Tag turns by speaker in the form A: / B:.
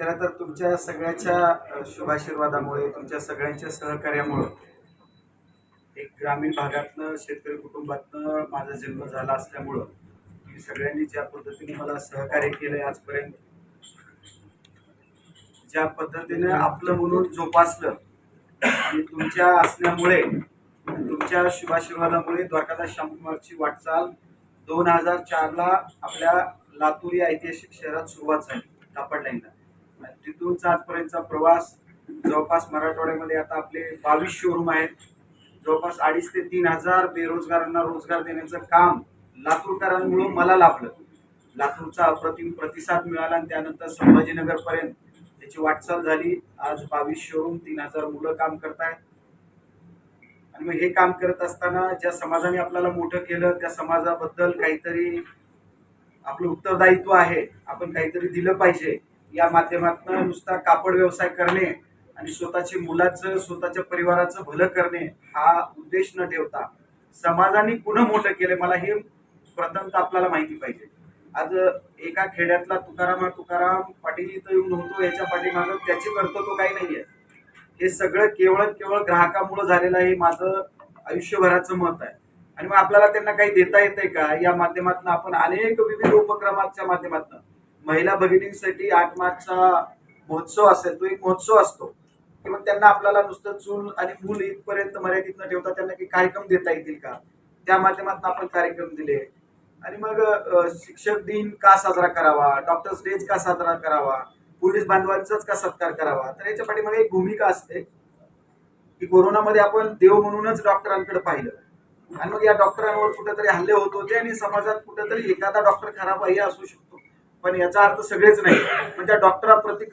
A: खरं तर तुमच्या सगळ्याच्या शुभाशीर्वादामुळे तुमच्या सगळ्यांच्या सहकार्यामुळं एक ग्रामीण भागातनं शेतकरी कुटुंबातनं माझा जन्म झाला असल्यामुळं तुम्ही सगळ्यांनी ज्या पद्धतीने मला सहकार्य केलंय आजपर्यंत ज्या पद्धतीने आपलं म्हणून जोपासलं आणि तुमच्या असल्यामुळे तुमच्या शुभाशीर्वादामुळे द्वारकादास शांतकुमारची वाटचाल दोन हजार चारला आपल्या लातूर या ऐतिहासिक शहरात सुरुवात झाली कापड लाईनला आणि आजपर्यंतचा प्रवास जवळपास मराठवाड्यामध्ये आता आपले बावीस शोरूम आहेत. जवळपास अडीच ते तीन हजार बेरोजगारांना रोजगार देण्याचं काम लातूरकरांमुळे मला लाभलं. लातूरचा अप्रतिम प्रतिसाद मिळाला आणि त्यानंतर संभाजीनगरपर्यंत त्याची वाटचाल झाली. आज बावीस शोरूम तीन हजार मुलं काम करतायत. आणि मग हे काम करत असताना ज्या समाजाने आपल्याला मोठं केलं त्या समाजाबद्दल काहीतरी आपलं उत्तरदायित्व आहे. आपण काहीतरी दिलं पाहिजे. या माध्यमातून नुसता कापड व्यवसाय करणे आणि स्वतःची मुलाचं स्वतःच्या परिवाराचं भलं करणे हा उद्देश न ठेवता समाजाने पुन्हा मोठं केलं मला हे प्रथमतः आपल्याला माहिती पाहिजे. आज एका खेड्यातला तुकाराम तुकाराम पाटील इथं येऊन होतो याच्या पाठीमागं त्याचे कर्तव्य काही नाही आहे हे सगळं केवळ केवळ ग्राहकामुळे झालेलं आहे हे माझं आयुष्यभराचं मत आहे. आणि मग आपल्याला त्यांना काही देता येतंय का? या माध्यमातून आपण अनेक विविध उपक्रमाच्या माध्यमातून महिला भगिनींसाठी आठ मार्चचा महोत्सव असेल तो एक महोत्सव असतो. की मग त्यांना आपल्याला नुसतं चूल आणि मूल इथपर्यंत मर्यादित न ठेवता त्यांना काही कार्यक्रम देता येतील का? त्या माध्यमातून आपण कार्यक्रम दिले. आणि मग शिक्षक दिन का साजरा करावा? डॉक्टर्स डे का साजरा करावा? पोलीस बांधवांचाच का सत्कार करावा? तर याच्या पाठीमागे एक भूमिका असते. की कोरोनामध्ये आपण देव म्हणूनच डॉक्टरांकडे पाहिलं. आणि मग या डॉक्टरांवर कुठेतरी हल्ले होत होते आणि समाजात कुठेतरी एखादा डॉक्टर खराब असू शकतो. पण याचा अर्थ सगळेच नाही. पण त्या डॉक्टराप्रती